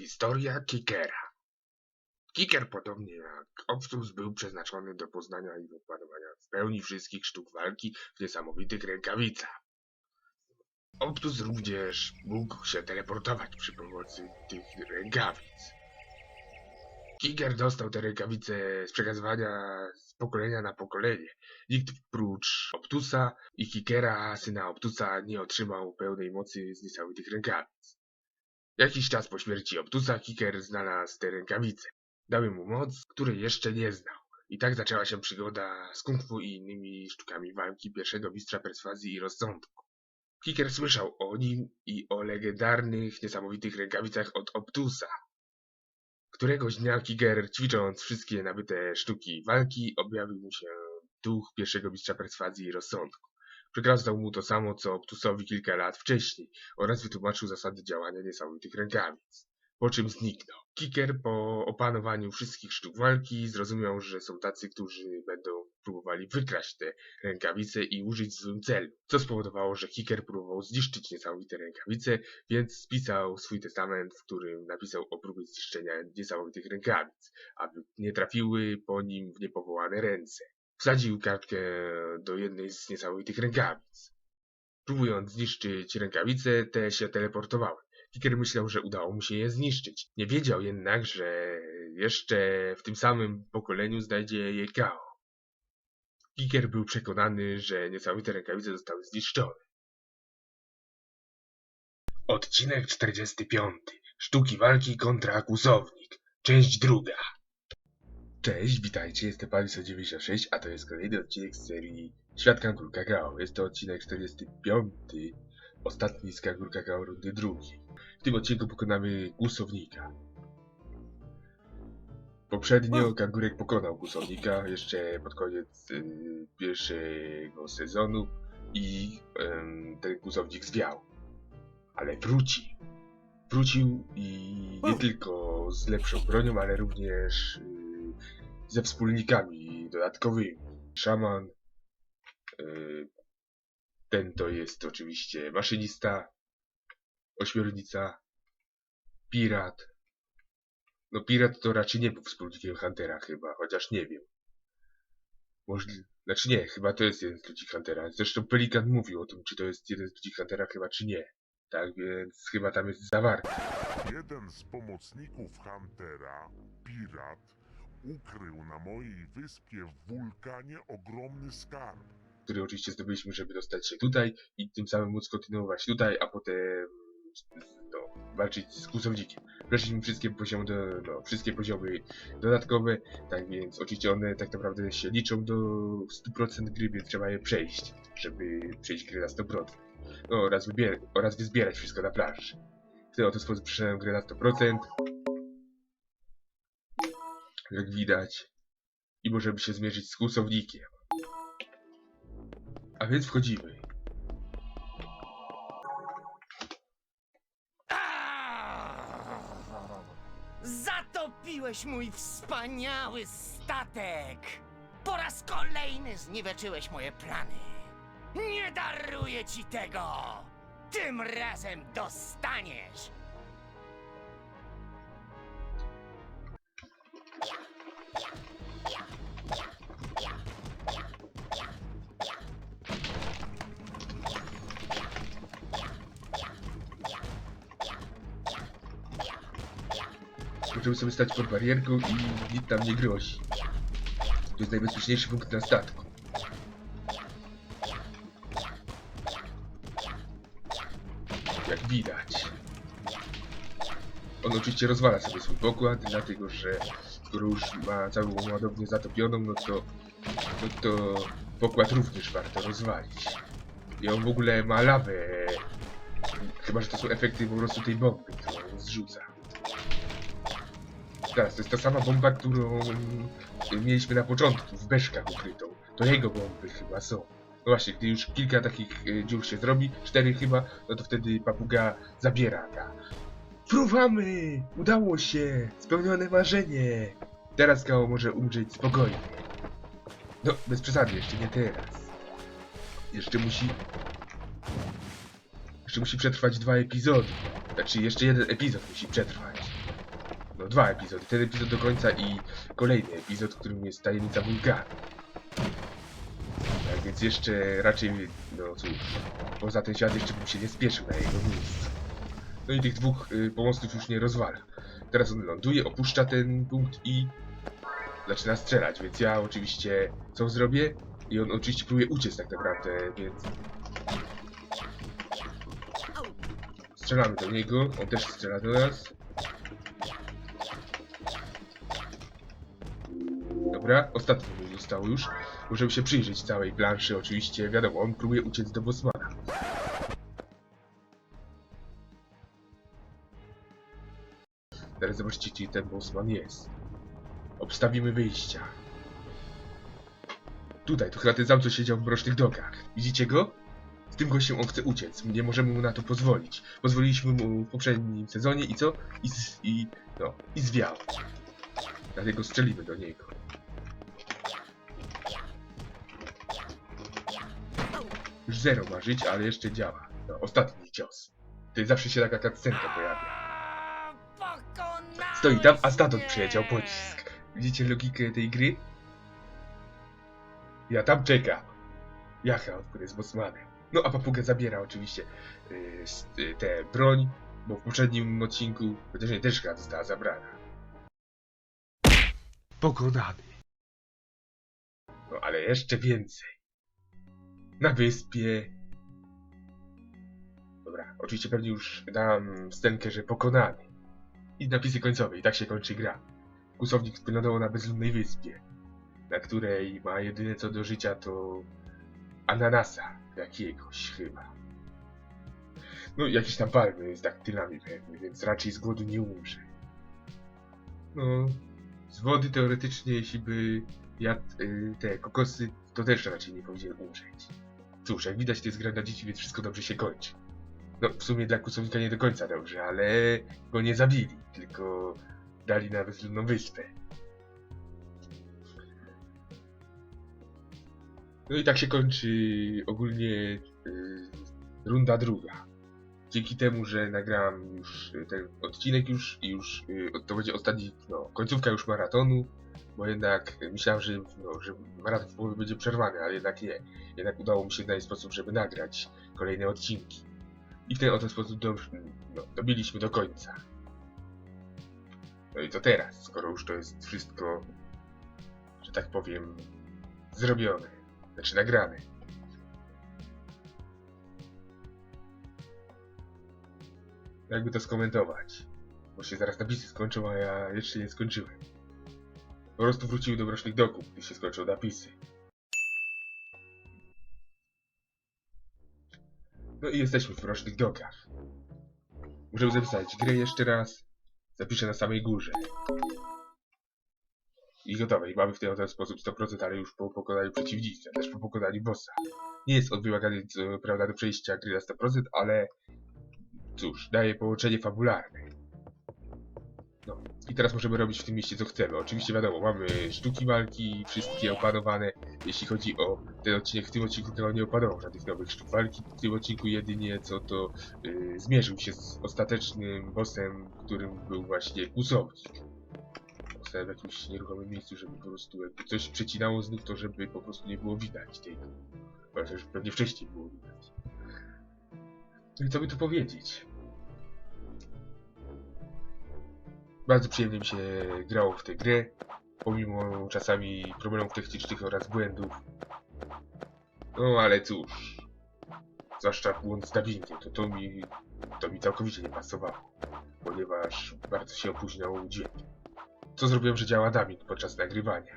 Historia Kikera Kiker, podobnie jak Optus, był przeznaczony do poznania i opanowania w pełni wszystkich sztuk walki w niesamowitych rękawicach. Optus również mógł się teleportować przy pomocy tych rękawic. Kiker dostał te rękawice z przekazywania z pokolenia na pokolenie. Nikt prócz Optusa i Kikera, syna Optusa, nie otrzymał pełnej mocy z niesamowitych rękawic. Jakiś czas po śmierci Optusa Kiker znalazł te rękawice. Dały mu moc, której jeszcze nie znał. I tak zaczęła się przygoda z kung fu i innymi sztukami walki pierwszego mistrza perswazji i rozsądku. Kiker słyszał o nim i o legendarnych, niesamowitych rękawicach od Optusa. Któregoś dnia Kiger, ćwicząc wszystkie nabyte sztuki walki, objawił mu się duch pierwszego mistrza perswazji i rozsądku. Przekazał mu to samo, co Optusowi kilka lat wcześniej oraz wytłumaczył zasady działania niesamowitych rękawic po czym zniknął. Kiker po opanowaniu wszystkich sztuk walki zrozumiał, że są tacy, którzy będą próbowali wykraść te rękawice i użyć w złym celu, co spowodowało, że Kiker próbował zniszczyć niesamowite rękawice, więc spisał swój testament, w którym napisał o próbie zniszczenia niesamowitych rękawic, aby nie trafiły po nim w niepowołane ręce. Wsadził kartkę do jednej z niesamowitych rękawic. Próbując zniszczyć rękawice, te się teleportowały. Kiker myślał, że udało mu się je zniszczyć. Nie wiedział jednak, że jeszcze w tym samym pokoleniu znajdzie je Kao. Kiker był przekonany, że niesamowite rękawice zostały zniszczone. Odcinek 45. Sztuki walki kontra kłusownik. Część druga. Cześć, witajcie, jestem Paliso96, a to jest kolejny odcinek z serii Świat Kangur Kakao. Jest to odcinek 45, ostatni z Kangur Kakao rundy drugiej. W tym odcinku pokonamy kłusownika. Poprzednio Kangurek pokonał kłusownika jeszcze pod koniec y, pierwszego sezonu i em, ten kłusownik zwiał. Ale wrócił. Wrócił i nie tylko z lepszą bronią, ale również y, ze wspólnikami dodatkowymi. Szaman, y, ten to jest oczywiście maszynista, ośmiornica, pirat. No pirat to raczej nie był wspólnikiem Huntera chyba, chociaż nie wiem. Możli... Znaczy nie, chyba to jest jeden z ludzi Huntera. Zresztą Pelikan mówił o tym, czy to jest jeden z ludzi Huntera chyba, czy nie. Tak więc chyba tam jest zawarty. Jeden z pomocników Huntera, pirat, ukrył na mojej wyspie w wulkanie ogromny skarb. który oczywiście zdobyliśmy, żeby dostać się tutaj i tym samym móc kontynuować tutaj, a potem no, walczyć z kłusownikiem. Przeszliśmy wszystkie poziomy, do, wszystkie poziomy dodatkowe, tak więc oczywiście one tak naprawdę się liczą do 100% gry, więc trzeba je przejść, żeby przejść grę na 100%. No, oraz, wybier- oraz wyzbierać wszystko na planszy. W ten oto sposób przeszedłem grę na 100%. Jak widać. I możemy się zmierzyć z kłusownikiem. A więc wchodzimy. Zatopiłeś mój wspaniały statek! Po raz kolejny zniweczyłeś moje plany. Nie daruję ci tego! Tym razem dostaniesz! Sobie stać pod barierką i nic nam nie grozi. To jest najbezpieczniejszy punkt na statku. Jak widać. On oczywiście rozwala sobie swój pokład, dlatego że skoro już ma całą ładownię zatopioną, no to, no to pokład również warto rozwalić. I on w ogóle ma lawę. Chyba, że to są efekty po prostu tej bomby, którą zrzuca. Teraz, to jest ta sama bomba, którą mieliśmy na początku, w beszkach ukrytą. To jego bomby chyba są. No właśnie, gdy już kilka takich e, dziur się zrobi, cztery chyba, no to wtedy papuga zabiera ta. Fruwamy! Udało się! Spełnione marzenie! Teraz Kao może umrzeć spokojnie. No, bez przesady, jeszcze nie teraz. Jeszcze musi... Jeszcze musi przetrwać dwa epizody. Znaczy, jeszcze jeden epizod musi przetrwać. No dwa epizody. Ten epizod do końca i kolejny epizod, którym jest tajemnica wulkanu. Tak więc jeszcze raczej, no cóż, poza ten świat jeszcze bym się nie spieszył na jego miejscu. No i tych dwóch y, już nie rozwala. Teraz on ląduje, opuszcza ten punkt i zaczyna strzelać, więc ja oczywiście co zrobię? I on oczywiście próbuje uciec tak naprawdę, więc... Strzelamy do niego, on też strzela do nas. Dobra, ostatnie mu zostało już. Możemy się przyjrzeć całej planszy, oczywiście, wiadomo, on próbuje uciec do Bosmana. Teraz zobaczcie, gdzie ten Bosman jest. Obstawimy wyjścia. Tutaj, to chyba ten sam, co siedział w mrocznych dokach. Widzicie go? Z tym gościem on chce uciec. Nie możemy mu na to pozwolić. Pozwoliliśmy mu w poprzednim sezonie i co? I, z, i no, i zwiał. Dlatego strzelimy do niego. Już zero ma żyć, ale jeszcze działa. No, ostatni cios. To zawsze się taka cutscenka pojawia. Stoi tam, a stamtąd mnie! przyjechał pocisk. Widzicie logikę tej gry? Ja tam czekam. Jacha, który jest Bosmanem. No a papuga zabiera oczywiście yy, tę broń, bo w poprzednim odcinku chociaż nie też została zabrana. Pokonany. No ale jeszcze więcej. Na wyspie. Dobra, oczywiście pewnie już dam scenkę, że pokonany. I napisy końcowe, i tak się kończy gra. Kłusownik wylądował na bezludnej wyspie, na której ma jedyne co do życia to ananasa jakiegoś chyba. No jakieś tam palmy z daktylami pewnie, więc raczej z głodu nie umrze. No, z wody teoretycznie, jeśli by jadł y, te kokosy, to też raczej nie powinien umrzeć. Cóż, jak widać to jest gra dla dzieci, więc wszystko dobrze się kończy. No, w sumie dla kłusownika nie do końca dobrze, ale go nie zabili, tylko dali na bezludną wyspę. No i tak się kończy ogólnie y, runda druga. Dzięki temu, że nagrałem już y, ten odcinek już i już y, to będzie ostatni, no, końcówka już maratonu, bo jednak myślałem, że, no, że maraton w połowie będzie przerwany, ale jednak nie. Jednak udało mi się znaleźć sposób, żeby nagrać kolejne odcinki. I w ten oto sposób do, no, dobiliśmy do końca. No i to teraz, skoro już to jest wszystko, że tak powiem, zrobione, znaczy nagrane. Jakby to skomentować? Bo się zaraz napisy skończą, a ja jeszcze nie skończyłem. Po prostu wróciły do mrocznych doków, gdy się skończą napisy. No i jesteśmy w mrocznych dokach. Muszę zapisać grę jeszcze raz. Zapiszę na samej górze. I gotowe. I mamy w ten sposób 100%, ale już po pokonaniu przeciwnika, też po pokonaniu bossa. Nie jest on wymagany, prawda, do przejścia gry na 100%, ale cóż, daje połączenie fabularne. No, i teraz możemy robić w tym mieście co chcemy. Oczywiście wiadomo, mamy sztuki walki, wszystkie opanowane. Jeśli chodzi o ten odcinek, w tym odcinku to nie opanował żadnych nowych sztuk walki. W tym odcinku jedynie co to yy, zmierzył się z ostatecznym bossem, którym był właśnie kłusownik. Stałem w jakimś nieruchomym miejscu, żeby po prostu jakby coś przecinało z to żeby po prostu nie było widać tego. Chociaż pewnie wcześniej było widać. No i co by tu powiedzieć? Bardzo przyjemnie mi się grało w tę grę, pomimo czasami problemów technicznych oraz błędów. No ale cóż, zwłaszcza błąd z dubbingiem, to, to, mi, to mi całkowicie nie pasowało, ponieważ bardzo się opóźniał dźwięk. Co zrobiłem, że działa dubbing podczas nagrywania?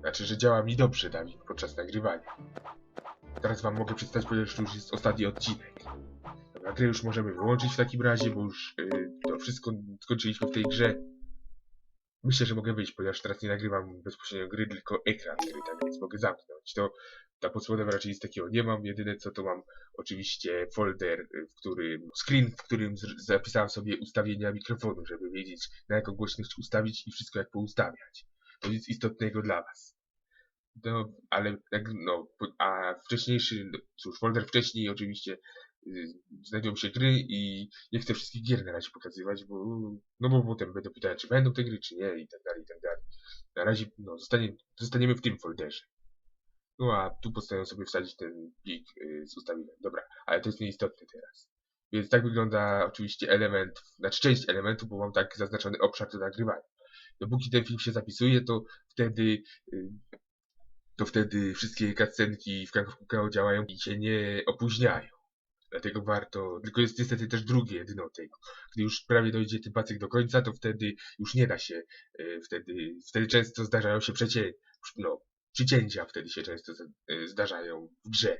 Znaczy, że działa mi dobrze dubbing podczas nagrywania. Teraz wam mogę przedstawić, ponieważ to już jest ostatni odcinek. Dobra, grę już możemy wyłączyć w takim razie, bo już yy, wszystko skończyliśmy w tej grze. Myślę, że mogę wyjść, ponieważ teraz nie nagrywam bezpośrednio gry, tylko ekran gry, tak więc mogę zamknąć. To na podspodem raczej nic takiego nie mam. Jedyne co to mam oczywiście folder, w którym screen, w którym zapisałem sobie ustawienia mikrofonu, żeby wiedzieć na jaką głośność ustawić i wszystko jak poustawiać. To nic istotnego dla was. No, ale no, a wcześniejszy, no, cóż, folder wcześniej oczywiście znajdują się gry i nie chcę wszystkich gier na razie pokazywać, bo, no bo potem będą pytać, czy będą te gry, czy nie i tak dalej, i tak dalej. Na razie, no, zostanie, zostaniemy w tym folderze. No a tu postanowiłem sobie wsadzić ten plik y, z ustawieniem. Dobra, ale to jest nieistotne teraz. Więc tak wygląda oczywiście element, znaczy część elementu, bo mam tak zaznaczony obszar do nagrywania. Dopóki ten film się zapisuje, to wtedy y, to wtedy wszystkie cutscenki w Kakao działają i się nie opóźniają. Dlatego warto, tylko jest niestety też drugie dno tego. Gdy już prawie dojdzie ten pacyk do końca, to wtedy już nie da się, y, wtedy, wtedy często zdarzają się przecie, no, przycięcia wtedy się często y, zdarzają w grze.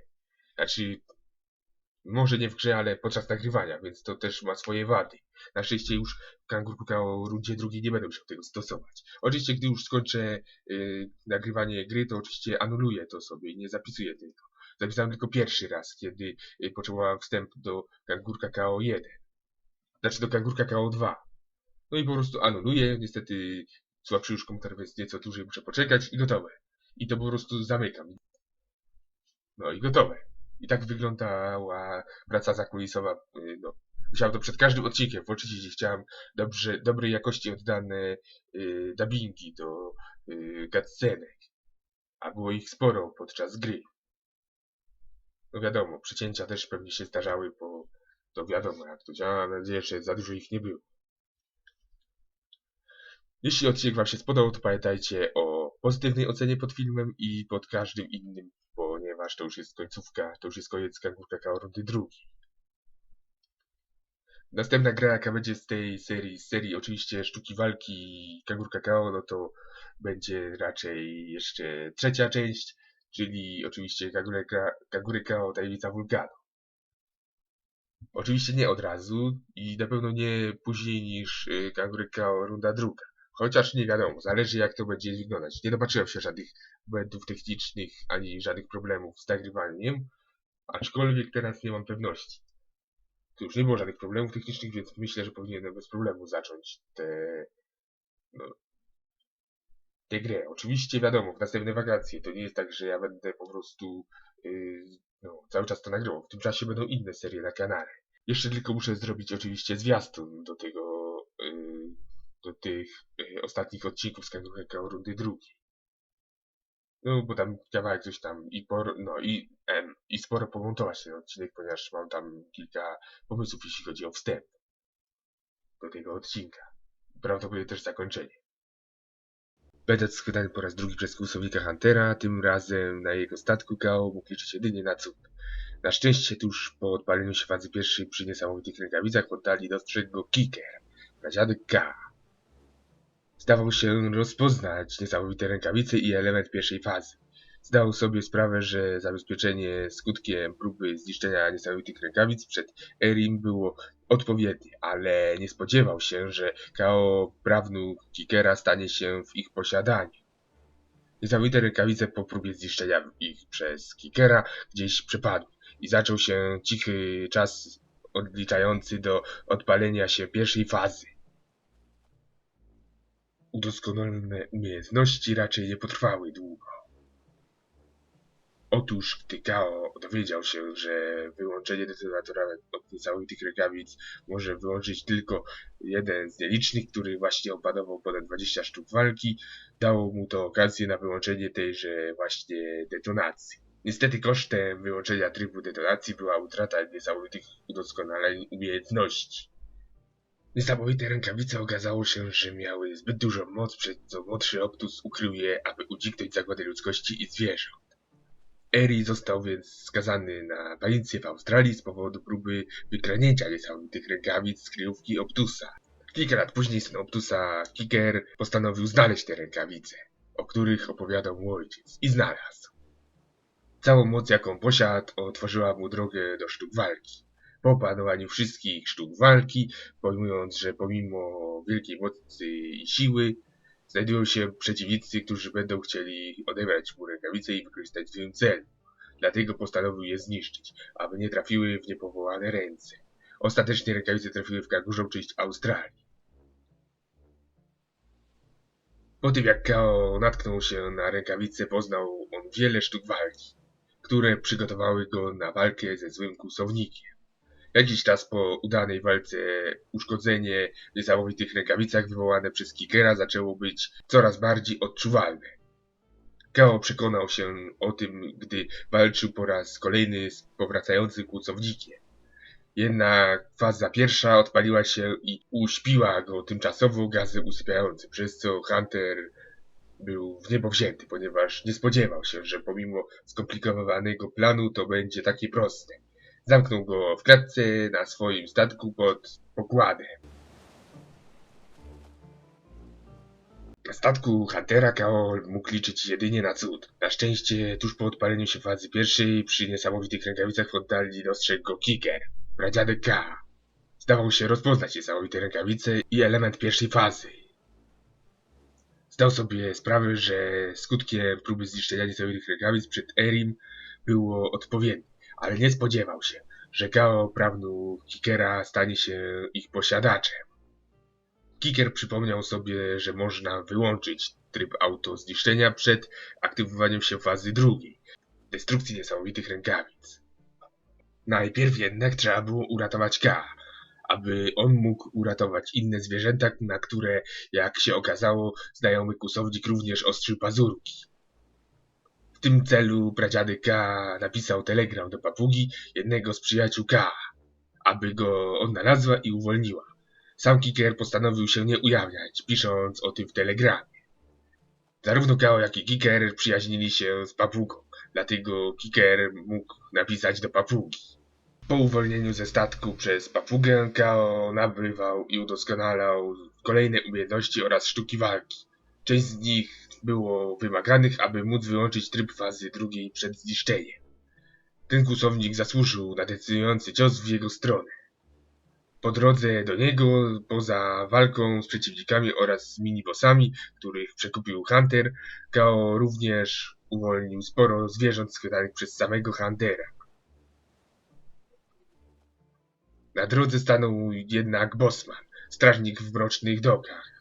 Znaczy, może nie w grze, ale podczas nagrywania, więc to też ma swoje wady. Na szczęście już w Kangur Kukao rundzie drugiej nie będę musiał tego stosować. Oczywiście, gdy już skończę y, nagrywanie gry, to oczywiście anuluję to sobie i nie zapisuję tego. Zapisałem tylko pierwszy raz, kiedy y, potrzebowałem wstęp do Kangur Kakao 1. Znaczy do Kangur Kakao 2. No i po prostu anuluję. Niestety słabszy już komputer, więc nieco dłużej muszę poczekać i gotowe. I to po prostu zamykam. No i gotowe. I tak wyglądała praca zakulisowa. y, No, musiałem to przed każdym odcinkiem włączyć, jeśli chciałem dobrze, dobrej jakości oddane y, dubbingi do y, cutscenek. A było ich sporo podczas gry. No wiadomo, przycięcia też pewnie się zdarzały, bo to wiadomo jak to działa. Mam nadzieję, że za dużo ich nie było. Jeśli odcinek Wam się spodobał, to pamiętajcie o pozytywnej ocenie pod filmem i pod każdym innym, ponieważ to już jest końcówka, to już jest koniec Kangur Kakao rundy drugiej. Następna gra, jaka będzie z tej serii, z serii oczywiście sztuki walki Kangur Kakao, no to będzie raczej jeszcze trzecia część, czyli oczywiście Kagure, Ka- Kagure Kao Tajemnica Wulkanu. Oczywiście nie od razu i na pewno nie później niż y, Kagure Kao runda druga. Chociaż nie wiadomo, zależy jak to będzie wyglądać. Nie dopatrzyłem się żadnych błędów technicznych, ani żadnych problemów z nagrywaniem, aczkolwiek teraz nie mam pewności. Tu już nie było żadnych problemów technicznych, więc myślę, że powinienem bez problemu zacząć tę no, tę grę. Oczywiście wiadomo, w następne wakacje to nie jest tak, że ja będę po prostu yy, no, cały czas to nagrywał. W tym czasie będą inne serie na kanale. Jeszcze tylko muszę zrobić oczywiście zwiastun do tego, yy, do tych yy, ostatnich odcinków z Kanguheka rundy drugiej. No, bo tam kawałek coś tam i por, no i, em, i sporo pomontować ten odcinek, ponieważ mam tam kilka pomysłów, jeśli chodzi o wstęp do tego odcinka. Prawdopodobnie też zakończenie. Będę schwytany po raz drugi przez kłusownika Huntera, tym razem na jego statku Kao mógł liczyć jedynie na cud. Na szczęście tuż po odpaleniu się fazy pierwszej przy niesamowitych rękawicach oddali dostrzegł go Kicker, pradziadek Ka. Zdawał się rozpoznać niesamowite rękawice i element pierwszej fazy. Zdał sobie sprawę, że zabezpieczenie skutkiem próby zniszczenia niesamowitych rękawic przed Erim było odpowiednie, ale nie spodziewał się, że Kao prawnuk Kikera stanie się w ich posiadaniu. Niesamowite rękawice po próbie zniszczenia ich przez Kikera gdzieś przepadły i zaczął się cichy czas odliczający do odpalenia się pierwszej fazy. Udoskonalone umiejętności raczej nie potrwały długo. Otóż gdy Kao dowiedział się, że wyłączenie detonatora od niesamowitych rękawic może wyłączyć tylko jeden z nielicznych, który właśnie opanował ponad 20 sztuk walki, dało mu to okazję na wyłączenie tejże właśnie detonacji. Niestety kosztem wyłączenia trybu detonacji była utrata niesamowitych udoskonaleń umiejętności. Niesamowite rękawice okazało się, że miały zbyt dużą moc, przez co młodszy Optus ukrył je, aby uniknąć zagłady ludzkości i zwierząt. Eri został więc skazany na balicję w Australii z powodu próby wykradnięcia niesamowitych rękawic z kryjówki Optusa. Kilka lat później syn Optusa, Kicker, postanowił znaleźć te rękawice, o których opowiadał mu ojciec, i znalazł. Całą moc, jaką posiadł, otworzyła mu drogę do sztuk walki. Po opanowaniu wszystkich sztuk walki, pojmując, że pomimo wielkiej mocy i siły, znajdują się przeciwnicy, którzy będą chcieli odebrać mu rękawice i wykorzystać w swoim celu. Dlatego postanowił je zniszczyć, aby nie trafiły w niepowołane ręce. Ostatecznie rękawice trafiły w kagurzą część Australii. Po tym jak Kao natknął się na rękawice, poznał on wiele sztuk walki, które przygotowały go na walkę ze złym kłusownikiem. Jakiś czas po udanej walce uszkodzenie w niesamowitych rękawicach wywołane przez Kikera zaczęło być coraz bardziej odczuwalne. Kao przekonał się o tym, gdy walczył po raz kolejny z powracającym kłusownikiem. Jednak faza pierwsza odpaliła się i uśpiła go tymczasowo gazem usypiającym, przez co Hunter był w niebo wzięty, ponieważ nie spodziewał się, że pomimo skomplikowanego planu to będzie takie proste. Zamknął go w klatce na swoim statku pod pokładem. Na statku Huntera Kao mógł liczyć jedynie na cud. Na szczęście, tuż po odpaleniu się fazy pierwszej, przy niesamowitych rękawicach oddali dostrzegł go Kicker, pradziadek Ka. Zdawał się rozpoznać niesamowite rękawice i element pierwszej fazy. Zdał sobie sprawę, że skutkiem próby zniszczenia niesamowitych rękawic przed Erim było odpowiednie, ale nie spodziewał się, że Gao Kikera stanie się ich posiadaczem. Kiker przypomniał sobie, że można wyłączyć tryb auto zniszczenia przed aktywowaniem się fazy drugiej, destrukcji niesamowitych rękawic. Najpierw jednak trzeba było uratować Ka, aby on mógł uratować inne zwierzęta, na które, jak się okazało, znajomy kusownik również ostrzył pazurki. Tym celu pradziadek K napisał telegram do papugi jednego z przyjaciół K, aby go odnalazła i uwolniła. Sam Kiker postanowił się nie ujawniać, pisząc o tym w telegramie. Zarówno Kao, jak i Kiker przyjaźnili się z papugą, dlatego Kiker mógł napisać do papugi. Po uwolnieniu ze statku przez papugę, Kao nabywał i udoskonalał kolejne umiejętności oraz sztuki walki. Część z nich było wymaganych, aby móc wyłączyć tryb fazy drugiej przed zniszczeniem. Ten kłusownik zasłużył na decydujący cios w jego stronę. Po drodze do niego, poza walką z przeciwnikami oraz z minibossami, których przekupił Hunter, Kao również uwolnił sporo zwierząt schwytanych przez samego Huntera. Na drodze stanął jednak Bosman, strażnik w mrocznych dokach,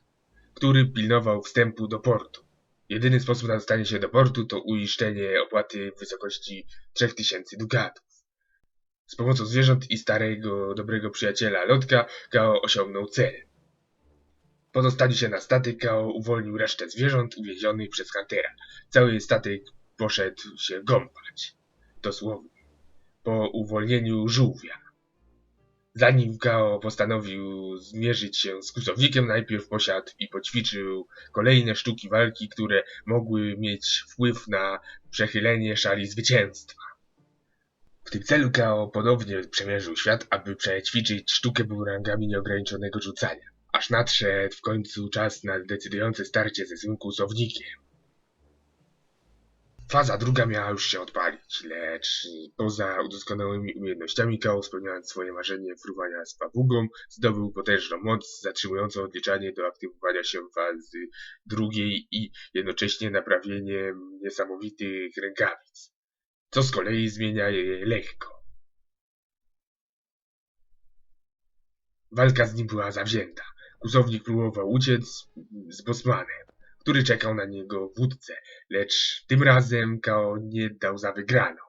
który pilnował wstępu do portu. Jedyny sposób na dostanie się do portu to uiszczenie opłaty w wysokości 3000 dukatów. Z pomocą zwierząt i starego, dobrego przyjaciela Lotka, Kao osiągnął cel. Po dostaniu się na statek, Kao uwolnił resztę zwierząt uwięzionych przez Huntera. Cały statek poszedł się gąpać. Dosłownie. Po uwolnieniu żółwia. Zanim Kao postanowił zmierzyć się z kusownikiem, najpierw posiadł i poćwiczył kolejne sztuki walki, które mogły mieć wpływ na przechylenie szali zwycięstwa. W tym celu Kao ponownie przemierzył świat, aby przećwiczyć sztukę bumerangami nieograniczonego rzucania. Aż nadszedł w końcu czas na decydujące starcie ze złym kłusownikiem. Faza druga miała już się odpalić, lecz poza udoskonałymi umiejętnościami Kao, spełniając swoje marzenie fruwania z papugą, zdobył potężną moc zatrzymującą odliczanie do aktywowania się fazy drugiej i jednocześnie naprawieniem niesamowitych rękawic, co z kolei zmienia je lekko. Walka z nim była zawzięta. Kuzownik próbował uciec z Bosmanem, który czekał na niego w łódce, lecz tym razem Kao nie dał za wygraną.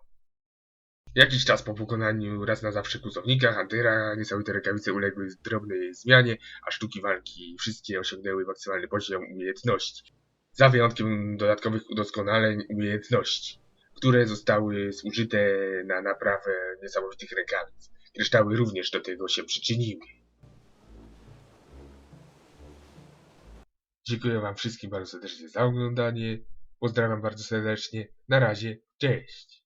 Jakiś czas po pokonaniu raz na zawsze kuzownika, Huntera, niesamowite rękawice uległy drobnej zmianie, a sztuki walki wszystkie osiągnęły maksymalny poziom umiejętności. Za wyjątkiem dodatkowych udoskonaleń umiejętności, które zostały zużyte na naprawę niesamowitych rękawic. Kryształy również do tego się przyczyniły. Dziękuję Wam wszystkim bardzo serdecznie za oglądanie. Pozdrawiam bardzo serdecznie. Na razie. Cześć.